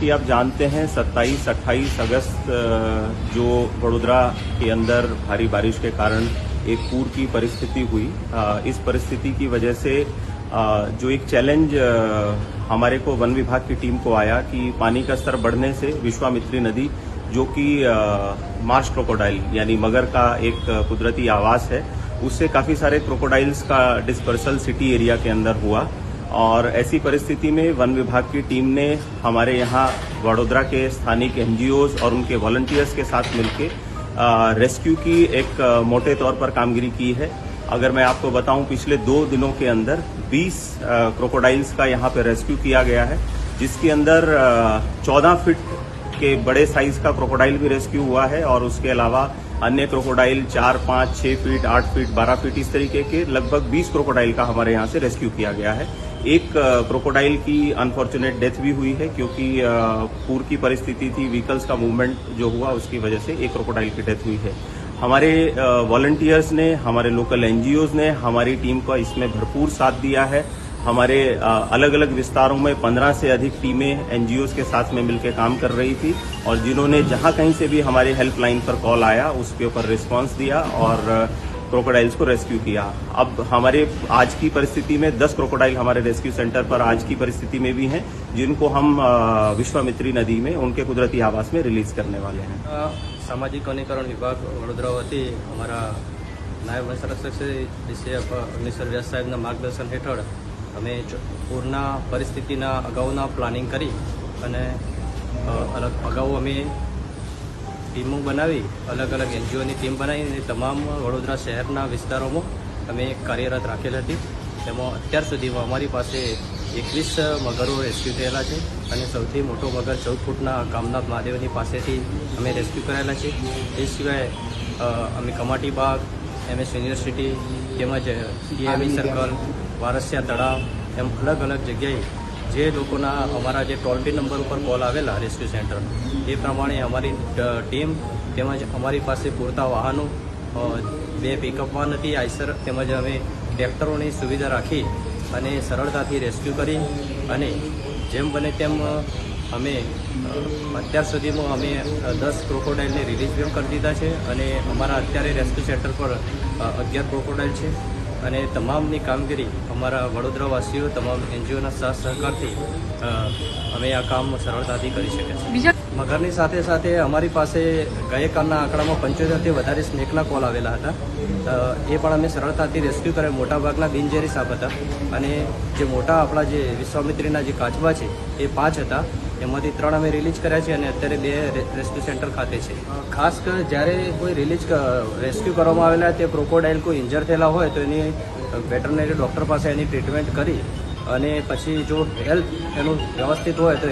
कि आप जानते हैं 27 28 अगस्त जो वडोदरा के अंदर भारी बारिश के कारण एक पूर की परिस्थिति हुई। इस परिस्थिति की वजह से जो एक चैलेंज हमारे को वन विभाग की टीम को आया कि पानी का स्तर बढ़ने से विश्वामित्री नदी, जो कि मार्श क्रोकोडाइल, यानी मगर का एक कुदरती आवास है, उससे काफ़ी सारे क्रोकोडाइल्स का डिस्पर्सल सिटी एरिया के अंदर हुआ। और ऐसी परिस्थिति में वन विभाग की टीम ने हमारे यहाँ वडोदरा के स्थानिक एनजीओ और उनके वॉलंटियर्स के साथ मिलकर रेस्क्यू की एक मोटे तौर पर कामगिरी की है। अगर मैं आपको बताऊँ, पिछले दो दिनों के अंदर 20 क्रोकोडाइल्स का यहाँ पर रेस्क्यू किया गया है, जिसके अंदर 14 फीट के बड़े साइज़ का क्रोकोडाइल भी रेस्क्यू हुआ है और उसके अलावा अन्य क्रोकोडाइल चार, पाँच, छह फीट आठ फीट बारह फीट इस तरीके के लगभग बीस क्रोकोडाइल का हमारे यहाँ से रेस्क्यू किया गया है। एक क्रोकोडाइल की अनफॉर्चुनेट डेथ भी हुई है क्योंकि अ, पूर की परिस्थिति थी व्हीकल्स का मूवमेंट जो हुआ उसकी वजह से एक क्रोकोडाइल की डेथ हुई है। हमारे वॉलंटियर्स ने हमारे लोकल एनजीओज ने हमारी टीम का इसमें भरपूर साथ दिया है। हमारे अलग अलग विस्तारों में पंद्रह से अधिक टीमें एनजीओ के साथ में मिलकर काम कर रही थी और जिन्होंने जहाँ कहीं से भी हमारे हेल्पलाइन पर कॉल आया उसके ऊपर रिस्पांस दिया और क्रोकोडाइल्स को रेस्क्यू किया अब हमारे आज की परिस्थिति में 10 क्रोकोडाइल हमारे रेस्क्यू सेंटर पर आज की परिस्थिति में भी हैं जिनको हम अ, विश्वामित्री नदी में उनके कुदरती आवास में रिलीज करने वाले हैं અ, સામાજિક વનીકરણ વિભાગ વડોદરા વતી અમારા નાયબ વન સંરક્ષક શ્રી ડીસીએફ અગ્નિશ્વર વ્યાસ સાહેબના માર્ગદર્શન હેઠળ અમે ચ- પૂરના પરિસ્થિતિના અગાઉના પ્લાનિંગ કરી અને અ, અલગ અગાઉ અમે ટીમો બનાવી અલગ અલગ એનજીઓની ટીમ બનાવીને તમામ વડોદરા શહેરના વિસ્તારોમાં અમે કાર્યરત રાખેલ હતી. તેમાં અત્યાર સુધીમાં અમારી પાસે એકવીસ મગરો રેસ્ક્યુ થયેલા છે અને સૌથી મોટો મગર ચૌદ ફૂટના કામનાથ મહાદેવની પાસેથી અમે રેસ્ક્યુ કરાયેલા છે. એ સિવાય અમે કમાટી બાગ એમએસ યુનિવર્સિટી તેમજ ડીએમઈ સર્કલ વારસિયા તળાવ એમ અલગ અલગ જગ્યાએ જે લોકોના અમારા જે ટોલ ફ્રી નંબર ઉપર કોલ આવેલા રેસ્ક્યુ સેન્ટર, એ પ્રમાણે અમારી ટીમ તેમજ અમારી પાસે પૂરતા વાહનો બે પિકઅપ હતી, આઈસર તેમજ અમે ટ્રેક્ટરોની સુવિધા રાખી અને સરળતાથી રેસ્ક્યુ કરી અને જેમ બને તેમ અમે અત્યાર સુધીમાં અમે દસ ક્રોકોડાઇલને રિલીઝ પણ કરી દીધા છે અને અમારા અત્યારે રેસ્ક્યુ સેન્ટર પર અગિયાર ક્રોકોડાઇલ છે. અને તમામની કામગીરી અમારા વડોદરાવાસીઓ તમામ એનજીઓના સાથ સહકારથી અમે આ કામ સરળતાથી કરી શકીએ છીએ. મગરની સાથે સાથે અમારી પાસે ગઈકાલના આંકડામાં પંચોતેરથી વધારે સ્નેકના કોલ આવેલા હતા. એ પણ અમે સરળતાથી રેસ્ક્યુ કર્યા. મોટાભાગના બિનજેરી સાપ હતા. અને જે મોટા આપણા જે વિશ્વામિત્રીના જે કાચબા છે એ પાંચ હતા. એમાંથી ત્રણ અમે રિલીઝ કર્યા છે અને અત્યારે બે રેસ્ક્યુ સેન્ટર ખાતે છે. ખાસ કર જ્યારે કોઈ રિલીઝ રેસ્ક્યુ કરવામાં આવેલા તે ક્રોકોડાઇલ કોઈ ઇન્જર થયેલા હોય, તો એની વેટરનરી ડૉક્ટર પાસે એની ટ્રીટમેન્ટ કરી અને પછી જો હેલ્થ એનું વ્યવસ્થિત હોય, તો